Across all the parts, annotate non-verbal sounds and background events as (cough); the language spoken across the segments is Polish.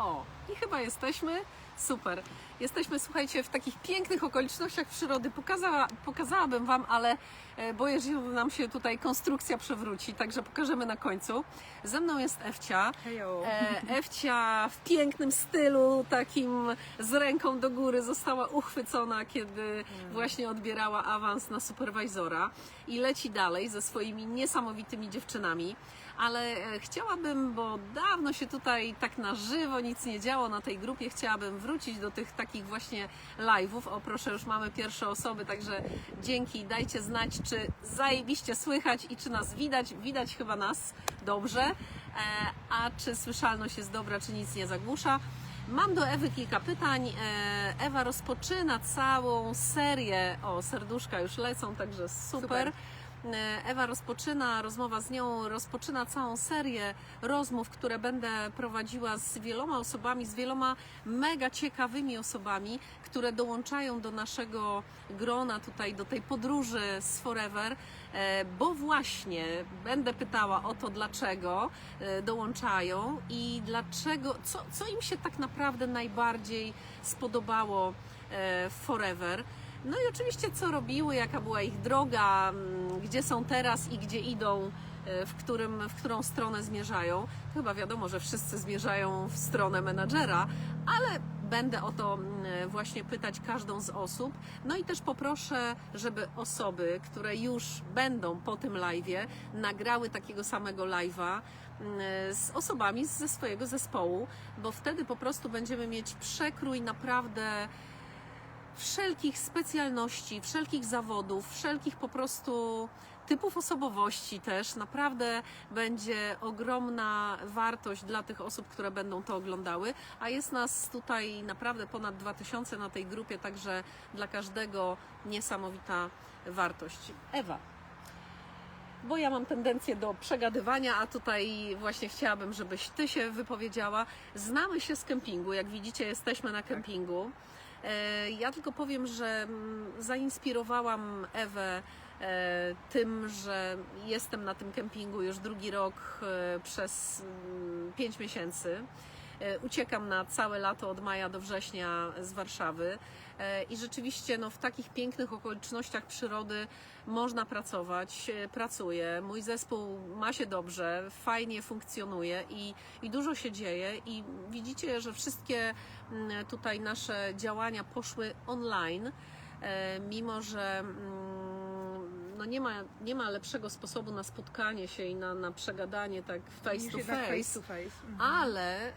O, i chyba jesteśmy. Super. Jesteśmy, słuchajcie, w takich pięknych okolicznościach przyrody. Pokazała, pokazałabym Wam, ale e, boję się, że nam się tutaj konstrukcja przewróci, także pokażemy na końcu. Ze mną jest Ewcia. Hejo. E, Ewcia w pięknym stylu, takim z ręką do góry została uchwycona, kiedy właśnie odbierała awans na superwajzora i leci dalej ze swoimi niesamowitymi dziewczynami. Ale e, chciałabym, bo dawno się tutaj tak na żywo nic nie działo na tej grupie, chciałabym wrócić do tych takich właśnie live'ów. O proszę, już mamy pierwsze osoby, także dzięki, dajcie znać, czy zajebiście słychać i czy nas widać. Widać chyba nas dobrze, E, a czy słyszalność jest dobra, czy nic nie zagłusza. Mam do Ewy kilka pytań. E, Ewa rozpoczyna całą serię, o serduszka już lecą, także super. Super. E, Ewa rozpoczyna, rozmowa z nią rozpoczyna całą serię rozmów, które będę prowadziła z wieloma osobami, z wieloma mega ciekawymi osobami, które dołączają do naszego grona tutaj, do tej podróży z Forever, e, bo właśnie będę pytała o to, dlaczego e, dołączają i dlaczego, co, co im się tak naprawdę najbardziej spodobało w Forever. No i oczywiście co robiły, jaka była ich droga, mm, gdzie są teraz i gdzie idą, e, w, którym, w którą stronę zmierzają. Chyba wiadomo, że wszyscy zmierzają w stronę menadżera, ale będę o to mm, właśnie pytać każdą z osób. No i też poproszę, żeby osoby, które już będą po tym live'ie, nagrały takiego samego live'a mm, z osobami ze swojego zespołu, bo wtedy po prostu będziemy mieć przekrój naprawdę wszelkich specjalności, wszelkich zawodów, wszelkich po prostu typów osobowości też. Naprawdę będzie ogromna wartość dla tych osób, które będą to oglądały, a jest nas tutaj naprawdę ponad 2000 na tej grupie, także dla każdego niesamowita wartość. Ewa. Bo ja mam tendencję do przegadywania, a tutaj właśnie chciałabym, żebyś ty się wypowiedziała. Znamy się z kempingu, jak widzicie, jesteśmy na kempingu. E, Ja tylko powiem, że mm, zainspirowałam Ewę e, tym, że jestem na tym kempingu już drugi rok e, przez 5 miesięcy. E, Uciekam na całe lato od maja do września z Warszawy i rzeczywiście no, w takich pięknych okolicznościach przyrody można pracować. E, Pracuję. Mój zespół ma się dobrze, fajnie funkcjonuje i, i dużo się dzieje i widzicie, że wszystkie mm, tutaj nasze działania poszły online, e, mimo że mm, no nie, ma, nie ma lepszego sposobu na spotkanie się i na, na przegadanie tak face to face. face to face. Mhm. Ale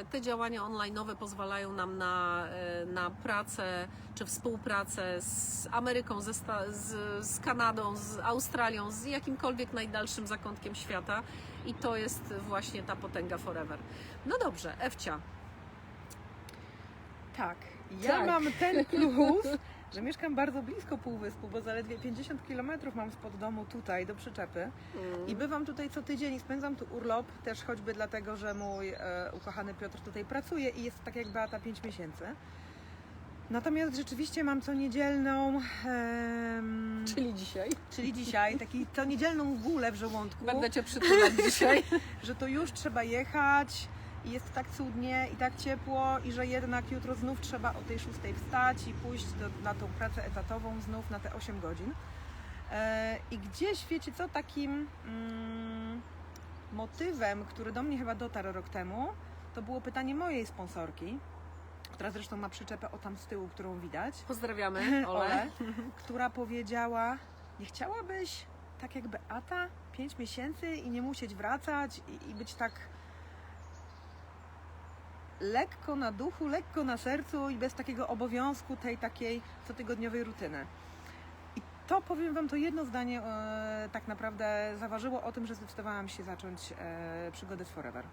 e, te działania online'owe pozwalają nam na, e, na pracę czy współpracę z Ameryką, ze, Sta- z, z Kanadą, z Australią, z jakimkolwiek najdalszym zakątkiem świata. I to jest właśnie ta potęga Forever. No dobrze, Ewcia. Tak. Ja Tak. mam ten plus, (laughs) że mieszkam bardzo blisko półwyspu, bo zaledwie 50 km mam spod domu tutaj do przyczepy. I bywam tutaj co tydzień i spędzam tu urlop, też choćby dlatego, że mój e, ukochany Piotr tutaj pracuje i jest tak jak Beata 5 miesięcy. Natomiast rzeczywiście mam co niedzielną, Czyli dzisiaj. czyli dzisiaj, taki co niedzielną gulę w żołądku. Będę Cię przytulać (laughs) dzisiaj. że to już trzeba jechać i jest tak cudnie i tak ciepło i że jednak jutro znów trzeba o tej 6 wstać i pójść do, na tą pracę etatową znów na te 8 godzin. E, I gdzieś, wiecie co, takim mm, motywem, który do mnie chyba dotarł rok temu, to było pytanie mojej sponsorki, która zresztą ma przyczepę o tam z tyłu, którą widać. Pozdrawiamy, (laughs) Ole. Ole, która powiedziała, nie chciałabyś tak jak Beata, 5 miesięcy i nie musieć wracać i, i być tak lekko na duchu, lekko na sercu i bez takiego obowiązku tej takiej cotygodniowej rutyny. I to powiem Wam, to jedno zdanie e, tak naprawdę zaważyło o tym, że zdecydowałam się zacząć e, przygodę z Forever.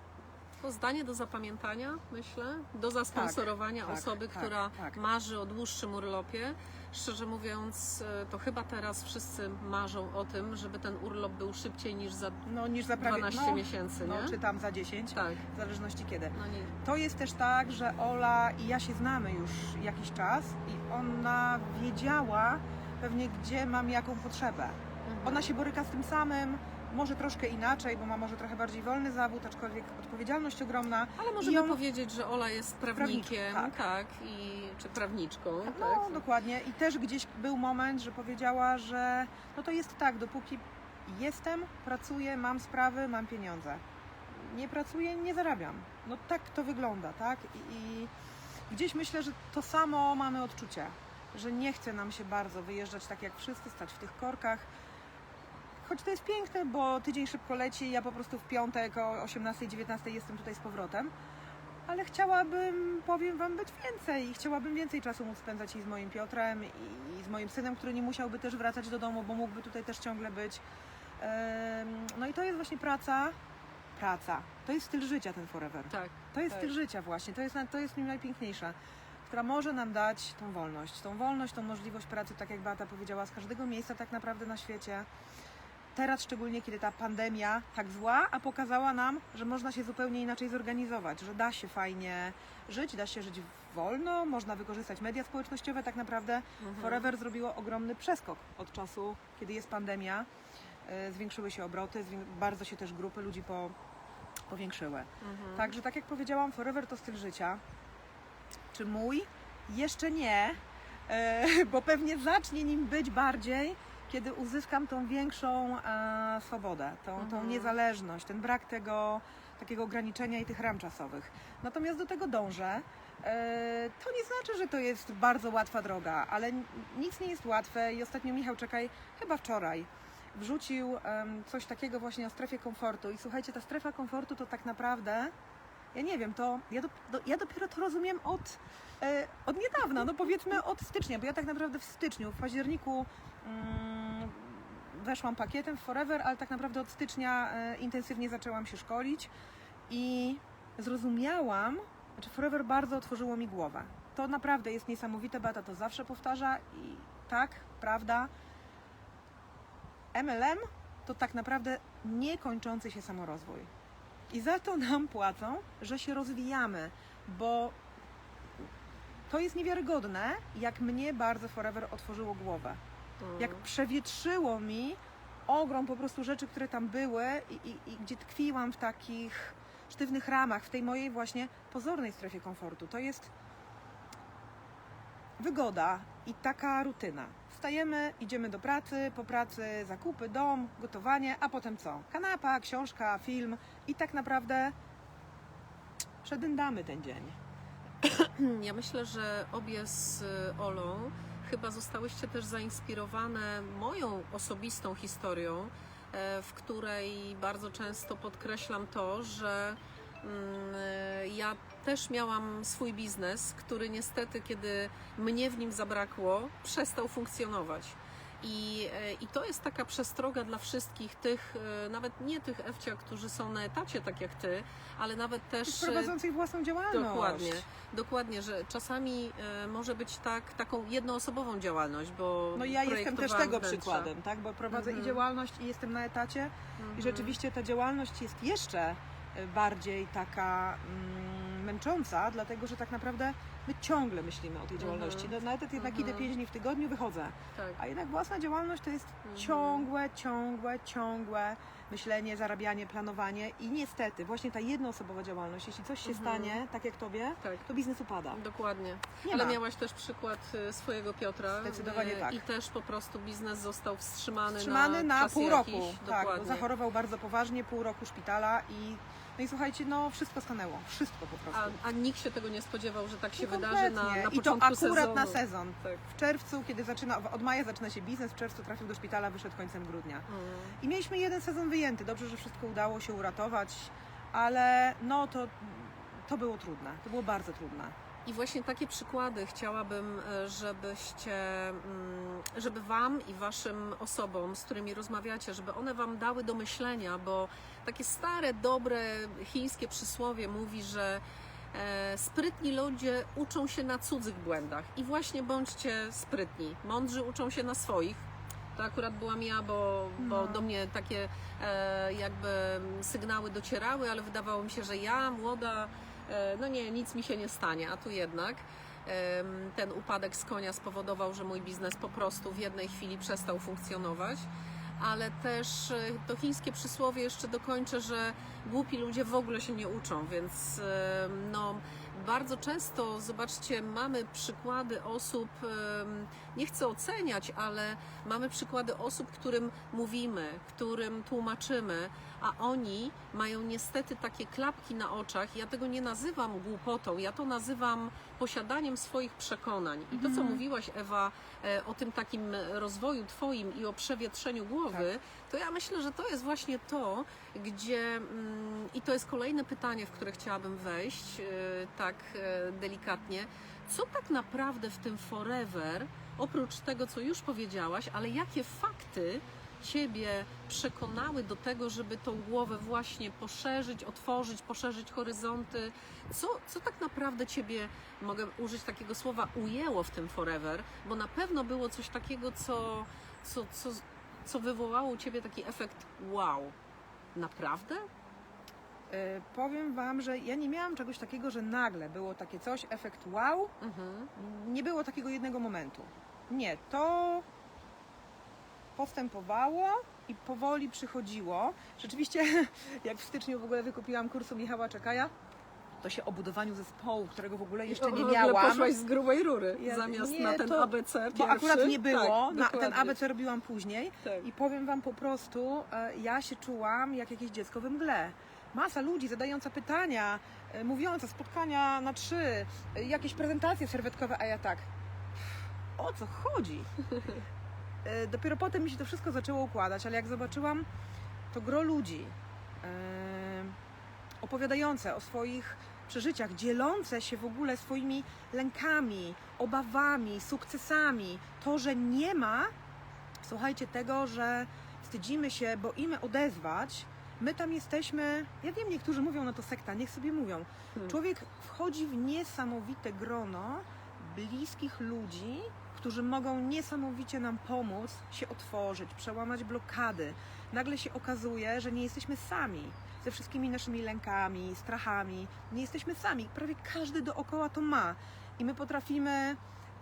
To zdanie do zapamiętania, myślę, do zasponsorowania tak, osoby, tak, która tak. marzy o dłuższym urlopie. Szczerze mówiąc, e, to chyba teraz wszyscy marzą o tym, żeby ten urlop był szybciej niż za No niż za prawie 12 no, miesięcy, no, nie? czy tam za 10, Tak, w zależności kiedy. no nie. To jest też tak, że Ola i ja się znamy już jakiś czas i ona wiedziała pewnie, gdzie mam jaką potrzebę. Mhm. Ona się boryka z tym samym, może troszkę inaczej, bo ma może trochę bardziej wolny zawód, aczkolwiek odpowiedzialność ogromna. Ale możemy powiedzieć, że Ola jest prawnikiem, tak, tak. i, czy prawniczką, No, tak? dokładnie. I też gdzieś był moment, że powiedziała, że no to jest tak, dopóki jestem, pracuję, mam sprawy, mam pieniądze. Nie pracuję, nie zarabiam. No tak to wygląda, tak? I, i gdzieś myślę, że to samo mamy odczucie, że nie chce nam się bardzo wyjeżdżać tak jak wszyscy, stać w tych korkach. Choć to jest piękne, bo tydzień szybko leci, ja po prostu w piątek o 18-19 jestem tutaj z powrotem ale chciałabym, powiem Wam, być więcej. Chciałabym więcej czasu móc spędzać i z moim Piotrem, i, i z moim synem, który nie musiałby też wracać do domu, bo mógłby tutaj też ciągle być. No i to jest właśnie praca. Praca. To jest styl życia ten Forever. Tak. To jest tak. styl życia właśnie. To jest, to jest nim najpiękniejsze. Która może nam dać tą wolność. Tą wolność, tą możliwość pracy, tak jak Beata powiedziała, z każdego miejsca tak naprawdę na świecie. Teraz szczególnie, kiedy ta pandemia tak zła, a pokazała nam, że można się zupełnie inaczej zorganizować, że da się fajnie żyć, da się żyć wolno, można wykorzystać media społecznościowe. Tak naprawdę Mhm. Forever zrobiło ogromny przeskok od czasu, kiedy jest pandemia. E, Zwiększyły się obroty, bardzo się też grupy ludzi po, powiększyły. Mhm. Także tak jak powiedziałam, Forever to styl życia. Czy mój? Jeszcze nie, e, (laughs) bo pewnie zacznie nim być bardziej, kiedy uzyskam tą większą e, swobodę, tą, tą Mhm. niezależność, ten brak tego takiego ograniczenia i tych ram czasowych. Natomiast do tego dążę. E, To nie znaczy, że to jest bardzo łatwa droga, ale n- nic nie jest łatwe i ostatnio Michał Czekaj, chyba wczoraj, wrzucił em, coś takiego właśnie o strefie komfortu. I słuchajcie, ta strefa komfortu to tak naprawdę, ja nie wiem, to ja, do, ja dopiero to rozumiem od, e, od niedawna, no powiedzmy od stycznia, bo ja tak naprawdę w styczniu, w październiku mm, weszłam pakietem w Forever, ale tak naprawdę od stycznia e, intensywnie zaczęłam się szkolić i zrozumiałam, znaczy Forever bardzo otworzyło mi głowę. To naprawdę jest niesamowite, Beata to zawsze powtarza i tak, prawda, MLM to tak naprawdę niekończący się samorozwój. I za to nam płacą, że się rozwijamy, bo to jest niewiarygodne, jak mnie bardzo Forever otworzyło głowę. Jak przewietrzyło mi ogrom po prostu rzeczy, które tam były i, i, i gdzie tkwiłam w takich sztywnych ramach, w tej mojej właśnie pozornej strefie komfortu. To jest wygoda i taka rutyna. Wstajemy, idziemy do pracy, po pracy zakupy, dom, gotowanie, a potem co? Kanapa, książka, film i tak naprawdę przedędamy ten dzień. Ja myślę, że obie z Olą chyba zostałyście też zainspirowane moją osobistą historią, e, w której bardzo często podkreślam to, że mm, e, ja też miałam swój biznes, który niestety, kiedy mnie w nim zabrakło, przestał funkcjonować. I, e, I to jest taka przestroga dla wszystkich tych, e, nawet nie tych Ewcia, którzy są na etacie, tak jak ty, ale nawet też. e, Prowadzących własną działalność. Dokładnie, dokładnie, że czasami może być tak, taką jednoosobową działalność, bo No ja jestem też tego wnętrza. przykładem, tak? Bo prowadzę Mhm. i działalność i jestem na etacie Mhm. i rzeczywiście ta działalność jest jeszcze bardziej taka mm, męcząca, dlatego że tak naprawdę my ciągle myślimy o tej działalności. No, na etat jednak Mhm. idę 5 dni w tygodniu, wychodzę. Tak. A jednak własna działalność to jest Mhm. ciągłe, ciągłe, ciągłe myślenie, zarabianie, planowanie i niestety właśnie ta jednoosobowa działalność, jeśli coś się Mhm. stanie, tak jak tobie, Tak. to biznes upada. Dokładnie. Nie Ale ma. miałaś też przykład e, swojego Piotra. Zdecydowanie e, tak. I też po prostu biznes został wstrzymany, wstrzymany na, na, pół jakiś. roku. Tak, bo Dokładnie. zachorował bardzo poważnie, pół roku szpitala i no i słuchajcie, no wszystko stanęło. Wszystko po prostu. a, a nikt się tego nie spodziewał, że tak się wydarzy na, na I to początku akurat sezonu. na sezon. Tak. W czerwcu, kiedy zaczyna, od maja zaczyna się biznes, w czerwcu trafił do szpitala, wyszedł końcem grudnia. Mm. I mieliśmy jeden sezon wyjęty. Dobrze, że wszystko udało się uratować, ale no to, to było trudne. To było bardzo trudne. I właśnie takie przykłady chciałabym, e, żebyście, mm, żeby Wam i Waszym osobom, z którymi rozmawiacie, żeby one Wam dały do myślenia, bo takie stare, dobre chińskie przysłowie mówi, że e, sprytni ludzie uczą się na cudzych błędach. I właśnie bądźcie sprytni. Mądrzy uczą się na swoich. To akurat byłam ja, bo, bo No. do mnie takie e, jakby sygnały docierały, ale wydawało mi się, że ja, młoda, no nie, nic mi się nie stanie, a tu jednak ten upadek z konia spowodował, że mój biznes po prostu w jednej chwili przestał funkcjonować. ale też e, to chińskie przysłowie jeszcze dokończę, że głupi ludzie w ogóle się nie uczą, więc e, no bardzo często, zobaczcie, mamy przykłady osób, nie chcę oceniać, ale mamy przykłady osób, którym mówimy, którym tłumaczymy, a oni mają niestety takie klapki na oczach. Ja tego nie nazywam głupotą, ja to nazywam posiadaniem swoich przekonań. I to, co Mhm. mówiłaś, Ewa, e, o tym takim rozwoju Twoim i o przewietrzeniu głowy, to ja myślę, że to jest właśnie to, gdzie mm, i to jest kolejne pytanie, w które chciałabym wejść, e, tak e, delikatnie. Co tak naprawdę w tym forever, oprócz tego, co już powiedziałaś, ale jakie fakty Ciebie przekonały do tego, żeby tą głowę właśnie poszerzyć, otworzyć, poszerzyć horyzonty? Co, co tak naprawdę Ciebie, mogę użyć takiego słowa, ujęło w tym forever? Bo na pewno było coś takiego, co, co, co, co wywołało u Ciebie taki efekt wow. Naprawdę? E, Powiem Wam, że ja nie miałam czegoś takiego, że nagle było takie coś, efekt wow. Mhm. Nie było takiego jednego momentu. Nie, to postępowało i powoli przychodziło. Rzeczywiście, (laughs) jak w styczniu w ogóle wykupiłam kursu Michała Czekaja, to się o budowaniu zespołu, którego w ogóle jeszcze nie miałam. Poszłaś z grubej rury Ja- zamiast nie, na ten to- ABC Bo pierwszy. akurat nie było, Tak, na, ten. ABC robiłam później Tak. i powiem Wam po prostu, e, ja się czułam jak jakieś dziecko we mgle. Masa ludzi zadająca pytania, e, mówiąca spotkania na trzy, e, jakieś prezentacje serwetkowe, a ja tak, o co chodzi? (laughs) E, Dopiero potem mi się to wszystko zaczęło układać, ale jak zobaczyłam to gro ludzi e, opowiadające o swoich przeżyciach, dzielące się w ogóle swoimi lękami, obawami, sukcesami, to, że nie ma, słuchajcie, tego, że wstydzimy się, boimy odezwać. My tam jesteśmy, ja wiem, niektórzy mówią na to sekta, niech sobie mówią. Hmm. Człowiek wchodzi w niesamowite grono bliskich ludzi, którzy mogą niesamowicie nam pomóc się otworzyć, przełamać blokady. Nagle się okazuje, że nie jesteśmy sami ze wszystkimi naszymi lękami, strachami. Nie jesteśmy sami. Prawie każdy dookoła to ma. I my potrafimy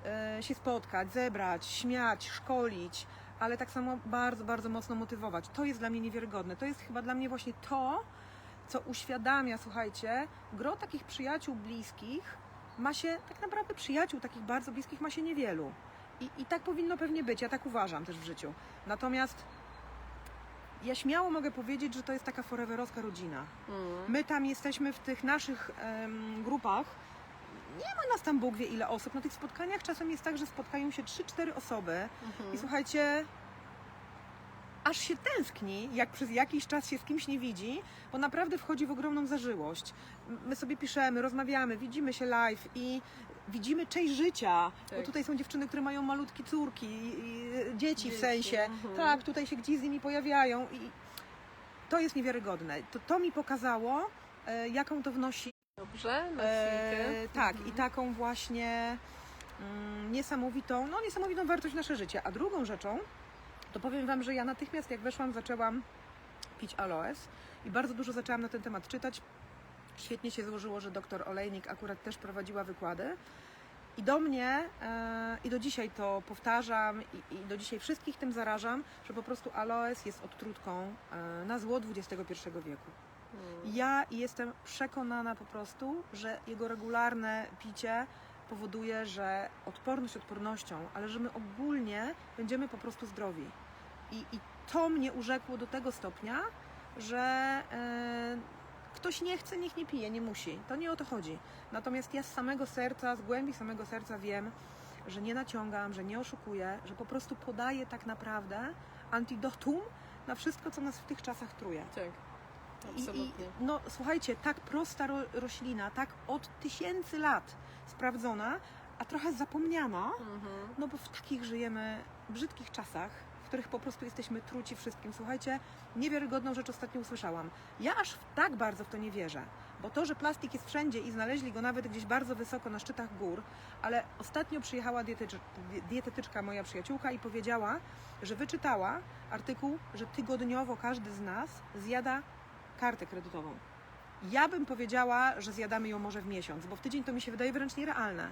e, się spotkać, zebrać, śmiać, szkolić, ale tak samo bardzo, bardzo mocno motywować. To jest dla mnie niewiarygodne. To jest chyba dla mnie właśnie to, co uświadamia, słuchajcie, gro takich przyjaciół bliskich ma się, tak naprawdę przyjaciół takich bardzo bliskich ma się niewielu. I, I tak powinno pewnie być, ja tak uważam też w życiu. Natomiast ja śmiało mogę powiedzieć, że to jest taka foreverowska rodzina. Mm. My tam jesteśmy w tych naszych em, grupach. Nie ma nas tam Bóg wie ile osób. Na tych spotkaniach czasem jest tak, że spotkają się 3-4 osoby Mhm. i słuchajcie, aż się tęskni, jak przez jakiś czas się z kimś nie widzi, bo naprawdę wchodzi w ogromną zażyłość. My sobie piszemy, rozmawiamy, widzimy się live i widzimy część życia, bo Tak. tutaj są dziewczyny, które mają malutkie córki, i, i dzieci w Dzieci, sensie. mhm. Tak, tutaj się gdzieś z nimi pojawiają i to jest niewiarygodne. To, to mi pokazało, e, jaką to wnosi Dobrze, E, tak, Mhm. i taką właśnie mm, niesamowitą, no niesamowitą wartość w nasze życie. A drugą rzeczą, to powiem Wam, że ja natychmiast jak weszłam, zaczęłam pić aloes i bardzo dużo zaczęłam na ten temat czytać. Świetnie się złożyło, że doktor Olejnik akurat też prowadziła wykłady. I do mnie, e, i do dzisiaj to powtarzam, i, i do dzisiaj wszystkich tym zarażam, że po prostu aloes jest odtrutką e, na zło XXI wieku. Mm. Ja jestem przekonana po prostu, że jego regularne picie powoduje, że odporność odpornością, ale że my ogólnie będziemy po prostu zdrowi. I, i to mnie urzekło do tego stopnia, że e, ktoś nie chce, niech nie pije, nie musi. To nie o to chodzi. Natomiast ja z samego serca, z głębi samego serca wiem, że nie naciągam, że nie oszukuję, że po prostu podaję tak naprawdę antidotum na wszystko, co nas w tych czasach truje. Tak, I, i, absolutnie. no słuchajcie, tak prosta ro, roślina, tak od tysięcy lat sprawdzona, a trochę zapomniana, Mhm. no bo w takich żyjemy brzydkich czasach, których po prostu jesteśmy truci wszystkim. Słuchajcie, niewiarygodną rzecz ostatnio usłyszałam. Ja aż tak bardzo w to nie wierzę, bo to, że plastik jest wszędzie i znaleźli go nawet gdzieś bardzo wysoko na szczytach gór, ale ostatnio przyjechała dietetycz, dietetyczka, moja przyjaciółka i powiedziała, że wyczytała artykuł, że tygodniowo każdy z nas zjada kartę kredytową. Ja bym powiedziała, że zjadamy ją może w miesiąc, bo w tydzień to mi się wydaje wręcz nierealne.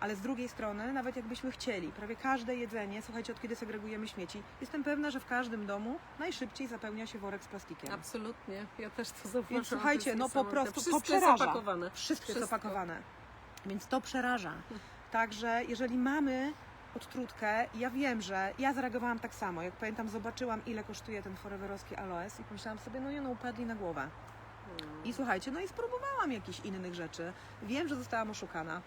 Ale z drugiej strony, nawet jakbyśmy chcieli, prawie każde jedzenie, słuchajcie, od kiedy segregujemy śmieci, jestem pewna, że w każdym domu najszybciej zapełnia się worek z plastikiem. Absolutnie, ja też to zauważyłam. Więc to słuchajcie, jest no po prostu to Wszystko jest przeraża. opakowane. Wszystko jest Wszystko. opakowane. Więc to przeraża. Także jeżeli mamy odtrutkę, ja wiem, że ja zareagowałam tak samo. Jak pamiętam, zobaczyłam ile kosztuje ten foreverowski aloes i pomyślałam sobie, no nie no, upadli na głowę. I słuchajcie, no i spróbowałam jakichś innych rzeczy. Wiem, że zostałam oszukana.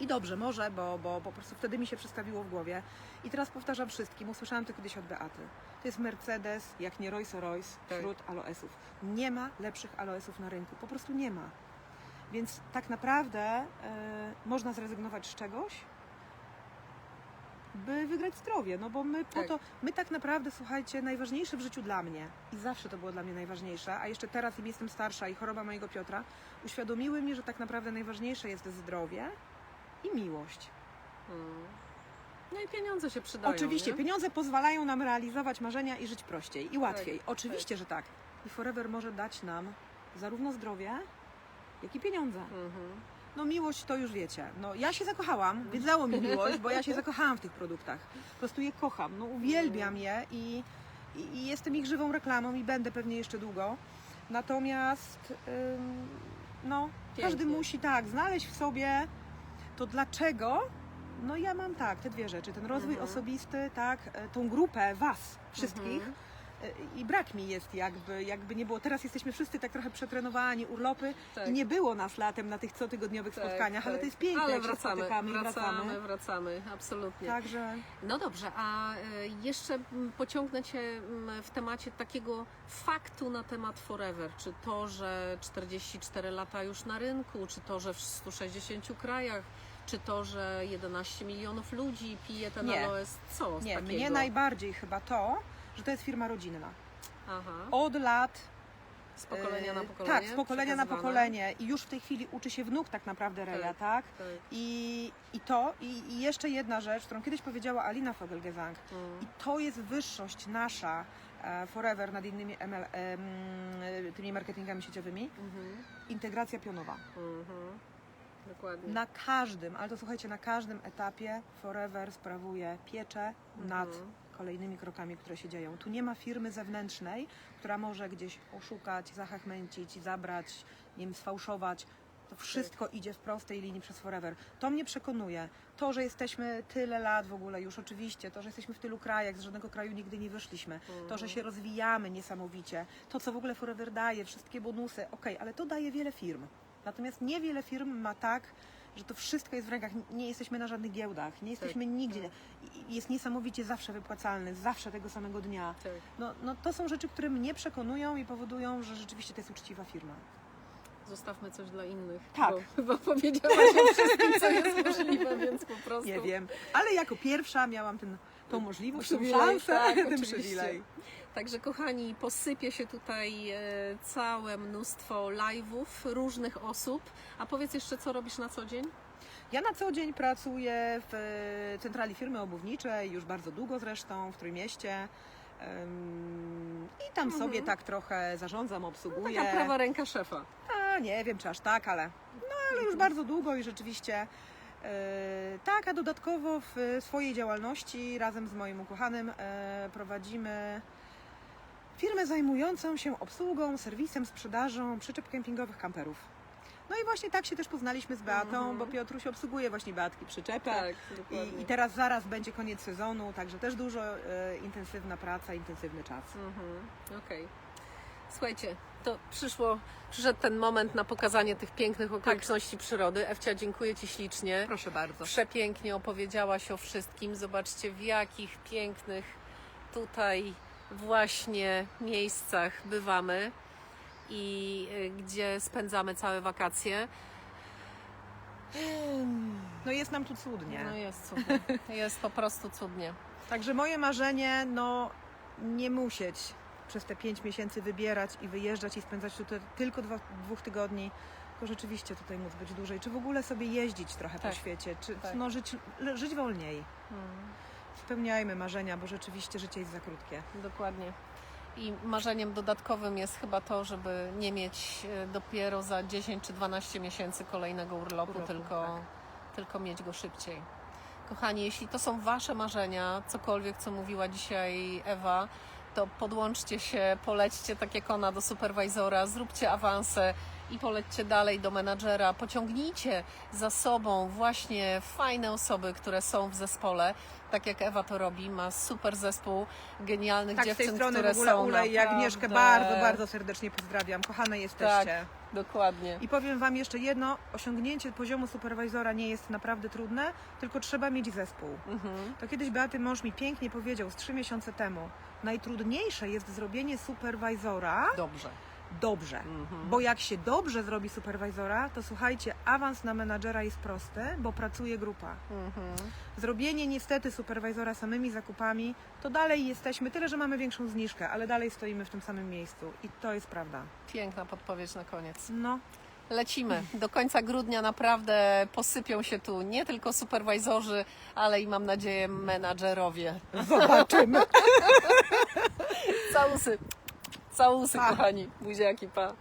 I dobrze, może, bo, bo po prostu wtedy mi się przestawiło w głowie. I teraz powtarzam wszystkim, usłyszałam to kiedyś od Beaty. To jest Mercedes, jak nie Rolls Royce, Tak. wśród aloesów. Nie ma lepszych aloesów na rynku, po prostu nie ma. Więc tak naprawdę e, można zrezygnować z czegoś, by wygrać zdrowie, no bo my po Tak. to, my tak naprawdę, słuchajcie, najważniejsze w życiu dla mnie i zawsze to było dla mnie najważniejsze, a jeszcze teraz im jestem starsza i choroba mojego Piotra, uświadomiły mi, że tak naprawdę najważniejsze jest zdrowie i miłość. Mm. No i pieniądze się przydają. Oczywiście, nie? pieniądze pozwalają nam realizować marzenia i żyć prościej i łatwiej. Oczywiście, że tak. I Forever może dać nam zarówno zdrowie, jak i pieniądze. Mhm. No miłość to już wiecie. No ja się zakochałam, wiedzało mi miłość, bo ja się zakochałam w tych produktach. Po prostu je kocham, no uwielbiam je i, i, i jestem ich żywą reklamą i będę pewnie jeszcze długo. Natomiast ym, no, każdy Pięknie. musi tak znaleźć w sobie to dlaczego. No ja mam tak, te dwie rzeczy, ten rozwój Mhm. osobisty, tak, e, tą grupę was wszystkich. Mhm. E, I brak mi jest jakby, jakby nie było. Teraz jesteśmy wszyscy tak trochę przetrenowani, urlopy Tak. i nie było nas latem na tych cotygodniowych Tak, spotkaniach, ale tak. to jest piękne, Ale jak się wracamy, spotykamy i wracamy, wracamy. wracamy, absolutnie. Także No dobrze, a y, jeszcze pociągnę Cię w temacie takiego faktu na temat Forever. Czy to, że 44 lata już na rynku, czy to, że w 160 krajach, czy to, że 11 milionów ludzi pije ten Nie. aloes, co z nie, mnie najbardziej chyba to, że to jest firma rodzinna. Aha, Od lat z pokolenia na e, pokolenie? Tak, z pokolenia na pokolenie i już w tej chwili uczy się wnuk tak naprawdę Reja, Tak. tak? Tak. I, I to, i, i jeszcze jedna rzecz, którą kiedyś powiedziała Alina Fogelgesang. Mm. I to jest wyższość nasza e, forever nad innymi ML, em, tymi marketingami sieciowymi. Mhm. Integracja pionowa. Mhm. Dokładnie. Na każdym, ale to słuchajcie, na każdym etapie Forever sprawuje pieczę nad Mhm. Kolejnymi krokami, które się dzieją. Tu nie ma firmy zewnętrznej, która może gdzieś oszukać, zachachmęcić, zabrać, nie wiem, sfałszować. To wszystko idzie w prostej linii przez Forever. To mnie przekonuje. To, że jesteśmy tyle lat w ogóle już oczywiście, to, że jesteśmy w tylu krajach, z żadnego kraju nigdy nie wyszliśmy, to, że się rozwijamy niesamowicie, to, co w ogóle Forever daje, wszystkie bonusy, okej, ale to daje wiele firm. Natomiast niewiele firm ma tak, że to wszystko jest w rękach. Nie jesteśmy na żadnych giełdach, nie jesteśmy nigdzie. I- Jest niesamowicie zawsze wypłacalny, zawsze tego samego dnia. Tak. No, no to są rzeczy, które mnie przekonują i powodują, że rzeczywiście to jest uczciwa firma. Zostawmy coś dla innych. Tak. Bo, bo powiedziałaś o wszystkim, co jest (laughs) możliwe, więc po prostu. Nie wiem, ale jako pierwsza miałam ten, tą możliwość, tą szansę, tak, (laughs) ten przywilej. Także kochani, posypie się tutaj e, całe mnóstwo live'ów różnych osób. A powiedz jeszcze, co robisz na co dzień? Ja na co dzień pracuję w e, centrali firmy obuwniczej, już bardzo długo zresztą, w Trójmieście. I tam Mhm. sobie tak trochę zarządzam, obsługuję. Taka prawa ręka szefa. A, nie wiem, czy aż tak, ale, no, ale już bardzo długo i rzeczywiście e, tak, a dodatkowo w swojej działalności razem z moim ukochanym prowadzimy firmę zajmującą się obsługą, serwisem, sprzedażą przyczep kempingowych kamperów. No i właśnie tak się też poznaliśmy z Beatą, Mhm. bo Piotruś obsługuje właśnie Beatki przyczepę. Tak, I. I teraz zaraz będzie koniec sezonu, także też dużo e, intensywna praca, intensywny czas. Mhm, Okej. Słuchajcie, to przyszło, przyszedł ten moment na pokazanie tych pięknych okoliczności przyrody. Ewcia, dziękuję Ci ślicznie. Proszę bardzo. Przepięknie opowiedziałaś o wszystkim. Zobaczcie, w jakich pięknych tutaj właśnie miejscach bywamy i y, gdzie spędzamy całe wakacje. No jest nam tu cudnie. No jest cudnie. Jest po prostu cudnie. Także moje marzenie, no nie musieć przez te pięć miesięcy wybierać i wyjeżdżać i spędzać tutaj tylko dwa, dwóch tygodni, tylko rzeczywiście tutaj móc być dłużej, czy w ogóle sobie jeździć trochę Tak. po świecie, czy Tak. no, żyć, żyć wolniej. Mm. Spełniajmy marzenia, bo rzeczywiście życie jest za krótkie. Dokładnie. I marzeniem dodatkowym jest chyba to, żeby nie mieć e, dopiero za 10 czy 12 miesięcy kolejnego urlopu, Urlopu, tylko tylko mieć go szybciej. Kochani, jeśli to są Wasze marzenia, cokolwiek co mówiła dzisiaj Ewa, to podłączcie się, polećcie tak jak ona do superwajzora, zróbcie awanse i polećcie dalej do menadżera. Pociągnijcie za sobą właśnie fajne osoby, które są w zespole. Tak jak Ewa to robi, ma super zespół genialnych Tak, z tej dziewczyn, strony które w ogóle są Ule i Agnieszkę bardzo, bardzo serdecznie pozdrawiam. Kochane jesteście. Tak. Dokładnie. I powiem Wam jeszcze jedno, osiągnięcie poziomu superwajzora nie jest naprawdę trudne, tylko trzeba mieć zespół. Mhm. To kiedyś Beaty mąż mi pięknie powiedział z trzy miesiące temu, najtrudniejsze jest zrobienie superwajzora Dobrze. Dobrze. Mhm. Bo jak się dobrze zrobi superwajzora, to słuchajcie, awans na menadżera jest prosty, bo pracuje grupa. Mhm. Zrobienie niestety superwajzora samymi zakupami, to dalej jesteśmy, tyle że mamy większą zniżkę, ale dalej stoimy w tym samym miejscu. I to jest prawda. Piękna podpowiedź na koniec. No, Lecimy. Do końca grudnia naprawdę posypią się tu nie tylko superwajzorzy, ale i mam nadzieję menadżerowie. zobaczymy. (laughs) Całusy. Całusy, Pa. kochani. Buziaki, pa.